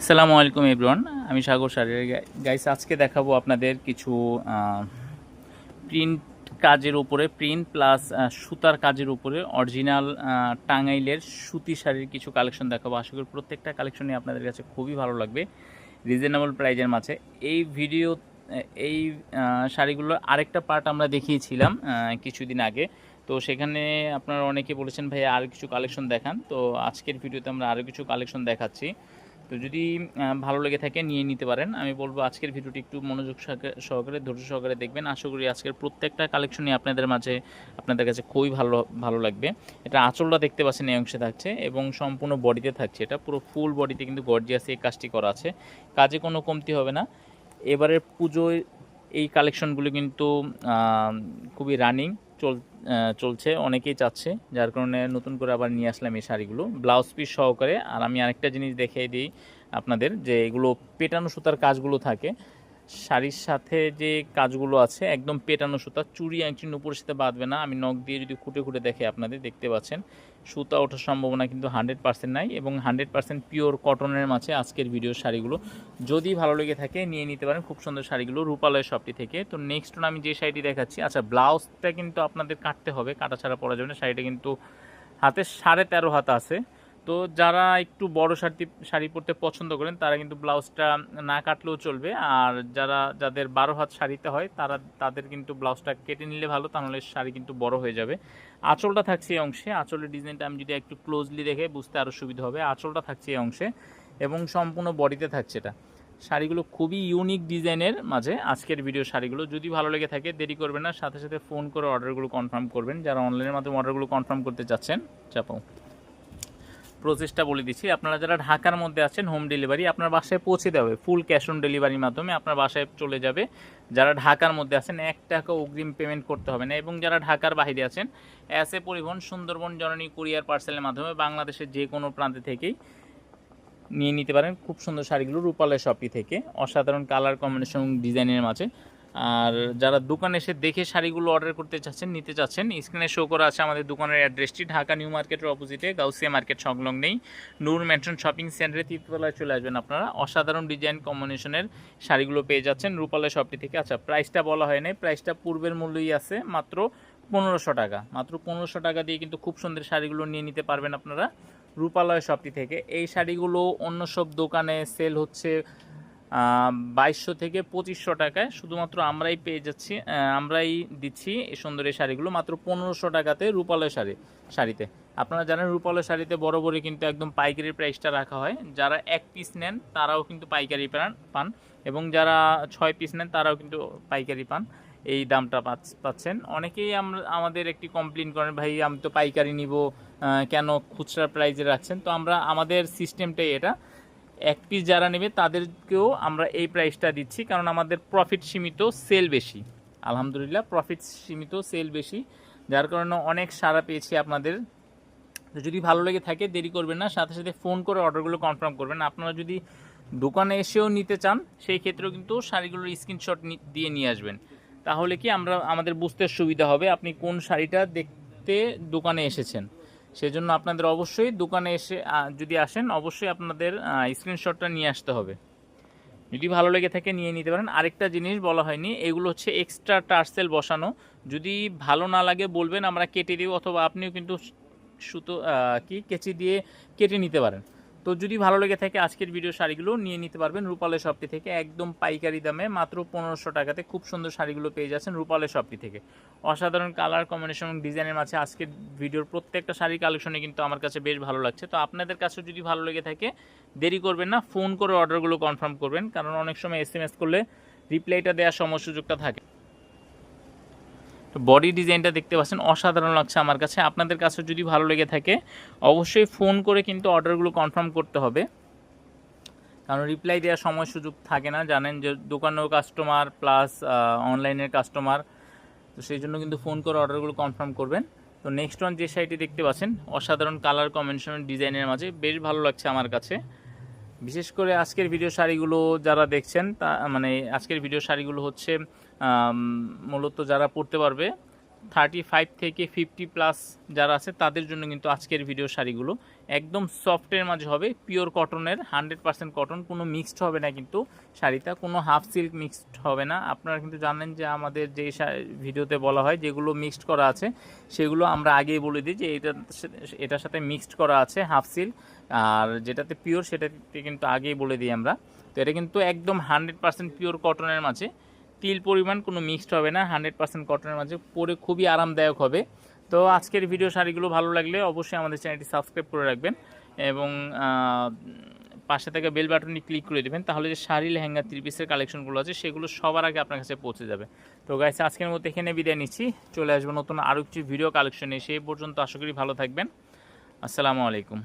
আসসালামু আলাইকুম, এভরিওয়ান। আমি সাগর সারের গাইস আজকে দেখাবো আপনাদের কিছু প্রিন্ট কাজের উপরে প্রিন্ট প্লাস সুতার কাজের উপরে অরিজিনাল টাঙ্গাইলের সুতি শাড়ির কিছু কালেকশন দেখাবো। আশা করি প্রত্যেকটা কালেকশনই আপনাদের কাছে খুবই ভালো লাগবে রিজনেবল প্রাইজের মাঝে। এই ভিডিও এই শাড়িগুলোর আরেকটা পার্ট আমরা দেখিয়েছিলাম কিছুদিন আগে। তো সেখানে আপনারা অনেকে বলেছেন ভাই আর কিছু কালেকশন দেখান। তো আজকের ভিডিওতে আমরা আরও কিছু কালেকশন দেখাচ্ছি। তো যদি ভালো লেগে থাকে নিয়ে নিতে পারেন। আমি বলব আজকের ভিডিওটি একটু মনোযোগ সহকারে- ধৈর্য সহকারে দেখবেন। আশা করি আজকের প্রত্যেকটা কালেকশনই আপনাদের মাঝে, আপনাদের কাছে খুবই ভালো ভালো লাগবে। এটা আঁচলটা দেখতে পাচ্ছেন এই অংশে থাকছে এবং সম্পূর্ণ বডিতে থাকছে। এটা পুরো ফুল বডিতে কিন্তু গর্জিয়াস এই কাজটি করা আছে। কাজে কোনো কমতি হবে না। এবারের পুজোয় এই কালেকশনগুলো কিন্তু খুবই রানিং। চলছে, অনেকেই চাচ্ছে, যার কারণে নতুন করে আবার নিয়ে আসলাম এই শাড়িগুলো। ব্লাউজ পিস সহকারে। আর আমি আরেকটা জিনিস দেখিয়ে দিই আপনাদের, যে এগুলো পেটানো সুতার কাজগুলো থাকে। শাড়ির সাথে যে কাজগুলো আছে, একদম পেটানো সুতা, চুড়ি আংটি উপরের সাথে বাঁধবে না। আমি নখ দিয়ে যদি খুঁটে খুঁটে দেখে আপনাদের, দেখতে পাচ্ছেন, সুতা ওঠার সম্ভাবনা কিন্তু হান্ড্রেড পার্সেন্ট নাই এবং হান্ড্রেড পার্সেন্ট পিওর কটনের মাঝে আজকের ভিডিও শাড়িগুলো। যদি ভালো লেগে থাকে, নিয়ে নিতে পারেন। খুব সুন্দর শাড়িগুলো রূপালয় শপটি থেকে। তো নেক্সট আমি যে শাড়িটি দেখাচ্ছি আচ্ছা ব্লাউজটা কিন্তু আপনাদের কাটতে হবে। কাটা ছাড়া পরা যাবে না। শাড়িটা কিন্তু হাতে সাড়ে তেরো হাত আছে। তো যারা একটু বড় শাড়ি শাড়ি পরতে পছন্দ করেন, তারা কিন্তু ব্লাউজটা না কাটলেও চলবে। আর যারা, যাদের বারো হাত শাড়িতে হয়, তারা, তাদের কিন্তু ব্লাউজটা কেটে নিলে ভালো তাহলে শাড়ি কিন্তু বড় হয়ে যাবে। আঁচলটা থাকছে এই অংশে। আঁচলের ডিজাইনটা আমি যদি একটু ক্লোজলি দেখে বুঝতে আরও সুবিধা হবে। আঁচলটা থাকছে এই অংশে এবং সম্পূর্ণ বডিতে থাকছে এটা। শাড়িগুলো খুবই ইউনিক ডিজাইনের মাঝে আজকের ভিডিও শাড়িগুলো। যদি ভালো লেগে থাকে, দেরি করবেন না। সাথে সাথে ফোন করে অর্ডারগুলো কনফার্ম করবেন। যারা অনলাইনের মাধ্যমে অর্ডারগুলো কনফার্ম করতে চাচ্ছেন চাপাও। প্রসেসটা বলে দিচ্ছি। আপনারা যারা ঢাকার মধ্যে আছেন হোম ডেলিভারি আপনার বাসায় পৌঁছে দেবে ফুল ক্যাশ অন ডেলিভারির মাধ্যমে আপনার বাসায় চলে যাবে। যারা ঢাকার মধ্যে আছেন, এক টাকা অগ্রিম পেমেন্ট করতে হবে না। এবং যারা ঢাকার বাইরে আছেন এস এ পরিবহন, সুন্দরবন জননী কুরিয়ার পার্সেলের মাধ্যমে বাংলাদেশের যে কোনো প্রান্তে থেকেই নিয়ে নিতে পারেন। খুব সুন্দর শাড়িগুলো রূপালয় শপটি থেকে। অসাধারণ কালার কম্বিনেশন ডিজাইনের মাঝে। আর যারা দোকানে এসে দেখে শাড়িগুলো অর্ডার করতে চাচ্ছেন, নিতে চাচ্ছেন স্ক্রিনে শো করা আছে আমাদের দোকানের অ্যাড্রেসটি ঢাকা নিউ মার্কেটের অপোজিটে গাউসিয়া মার্কেট সংলগ্নেই নূর ম্যানশন শপিং সেন্টারে তৃতীয়তলায় চলে আসবেন আপনারা। অসাধারণ ডিজাইন কম্বিনেশনের শাড়িগুলো পেয়ে যাচ্ছেন রূপালয় শপটি থেকে। আচ্ছা প্রাইসটা বলা হয় নাই প্রাইসটা পূর্বের মূল্যই আছে মাত্র পনেরোশো টাকা। মাত্র পনেরোশো টাকা দিয়ে কিন্তু খুব সুন্দর শাড়িগুলো নিয়ে নিতে পারবেন আপনারা রূপালয় শপটি থেকে। এই শাড়িগুলো অন্য সব দোকানে সেল হচ্ছে বাইশশো থেকে পঁচিশশো টাকায় শুধুমাত্র আমরাই পেয়ে যাচ্ছি আমরাই দিচ্ছি এই সুন্দর শাড়িগুলো, মাত্র পনেরোশো টাকাতে রূপালয় শাড়ি, শাড়িতে। আপনারা জানেন রূপালয় শাড়িতে বরাবরই কিন্তু একদম পাইকারি প্রাইসটা রাখা হয়। যারা এক পিস নেন, তারাও কিন্তু পাইকারি পান এবং যারা ছয় পিস নেন, তারাও কিন্তু পাইকারি পান। এই দামটা পাচ- পাচ্ছেন। অনেকেই আমরা আমাদের একটি কমপ্লেন করেন, ভাই, আমি তো পাইকারি নিব কেন খুচরা প্রাইজে রাখছেন? তো আমরা, আমাদের সিস্টেমটাই এটা। এক পিস যারা নেবে তাদেরকেও আমরা এই প্রাইসটা দিচ্ছি, কারণ আমাদের প্রফিট সীমিত সেল বেশি। আলহামদুলিল্লাহ প্রফিট সীমিত সেল বেশি। যার কারণে অনেক সাড়া পেয়েছি আপনাদের। যদি ভালো লেগে থাকে, দেরি করবেন না। সাথে সাথে ফোন করে অর্ডারগুলো কনফার্ম করবেন। আপনারা যদি দোকানে এসেও নিতে চান, সেই ক্ষেত্রেও কিন্তু শাড়িগুলোর স্ক্রিনশট দিয়ে নিয়ে আসবেন। তাহলে কি আমরা, আমাদের বুঝতে সুবিধা হবে আপনি কোন শাড়িটা দেখতে দোকানে এসেছেন। সেজন্য আপনাদের অবশ্যই দোকানে এসে যদি আসেন, অবশ্যই আপনাদের স্ক্রিনশটটা নিয়ে আসতে হবে। যদি ভালো লেগে থাকে নিয়ে নিতে পারেন। আরেকটা জিনিস বলা হয়নি, এগুলো হচ্ছে এক্সট্রা টার্সেল বসানো। যদি ভালো না লাগে বলবেন, আমরা কেটে দিব, অথবা আপনিও কিন্তু সুতো কি, কেচি দিয়ে কেটে নিতে পারেন। তো যদি ভালো লেগে থাকে আজকের ভিডিও শাড়িগুলো, নিয়ে নিতে পারবেন রূপালয় শপটি থেকে। একদম পাইকারি দামে, মাত্র পনেরোশো টাকাতে খুব সুন্দর শাড়িগুলো পেয়ে যাচ্ছেন রূপালয় শপটি থেকে। অসাধারণ কালার কম্বিনেশন ডিজাইনের মাঝে আজকের ভিডিওর প্রত্যেকটা শাড়ি কালেকশনে কিন্তু আমার কাছে বেশ ভালো লাগছে। তো আপনাদের কাছে যদি ভালো লেগে থাকে, দেরি করবেন না ফোন করে অর্ডারগুলো কনফার্ম করবেন, কারণ অনেক সময় এস করলে রিপ্লাইটা দেওয়ার সময় সুযোগটা থাকে। তো বডি ডিজাইনটা দেখতে পাচ্ছেন, অসাধারণ লাগছে আমার কাছে। আপনাদের কাছে যদি ভালো লেগে থাকে, অবশ্যই ফোন করে কিন্তু অর্ডারগুলো কনফার্ম করতে হবে। কারণ রিপ্লাই দেওয়ার সময় সুযোগ থাকে না, জানেন যে দোকানেও কাস্টমার প্লাস অনলাইনের কাস্টমার তো সেই জন্য কিন্তু ফোন করে অর্ডারগুলো কনফার্ম করবেন। তো নেক্সট ওয়ান যে শাড়িটি দেখতে পাচ্ছেন, অসাধারণ কালার কম্বিনেশন ডিজাইনের মাঝে, বেশ ভালো লাগছে আমার কাছে। বিশেষ করে আজকের ভিডিও শাড়িগুলো যারা দেখছেন, তা মানে আজকের ভিডিও শাড়িগুলো হচ্ছে মূলত যারা পড়তে পারবে থার্টি ফাইভ থেকে ফিফটি প্লাস যারা আছে, তাদের জন্য কিন্তু আজকের ভিডিও শাড়িগুলো একদম সফটের মাঝে হবে পিওর কটনের হান্ড্রেড পার্সেন্ট কটন কোনো মিক্সড হবে না কিন্তু শাড়িটা, কোনো হাফ সিল্ক মিক্সড হবে না। আপনারা কিন্তু জানেন যে আমাদের যে ভিডিওতে বলা হয়, যেগুলো মিক্সড করা আছে, সেগুলো আমরা আগেই বলে দিই যে এটা, এটার সাথে মিক্সড করা আছে হাফ সিল্ক আর যেটাতে পিওর সেটাতে কিন্তু আগেই বলে দিই আমরা। তো এটা কিন্তু একদম হান্ড্রেড পার্সেন্ট পিওর কটনের মাঝে। তিল পরিমাণ কোনো মিক্সড হবে না হান্ড্রেড পার্সেন্ট কটনের মাঝে। পরে খুবই আরামদায়ক হবে। তো আজকের ভিডিও শাড়িগুলো ভালো লাগলে অবশ্যই আমাদের চ্যানেলটি সাবস্ক্রাইব করে রাখবেন এবং পাশে থেকে বেল বাটনটি ক্লিক করে দেবেন। তাহলে যে শাড়ি লেহেঙ্গা থ্রি পিসের কালেকশনগুলো আছে, সেগুলো সবার আগে আপনার কাছে পৌঁছে যাবে। তো গাইছে আজকের মতো এখানে বিদায় নিচ্ছি। চলে আসব নতুন আরও কিছু ভিডিও কালেকশন সেই পর্যন্ত আশা করি ভালো থাকবেন। আসসালামু আলাইকুম।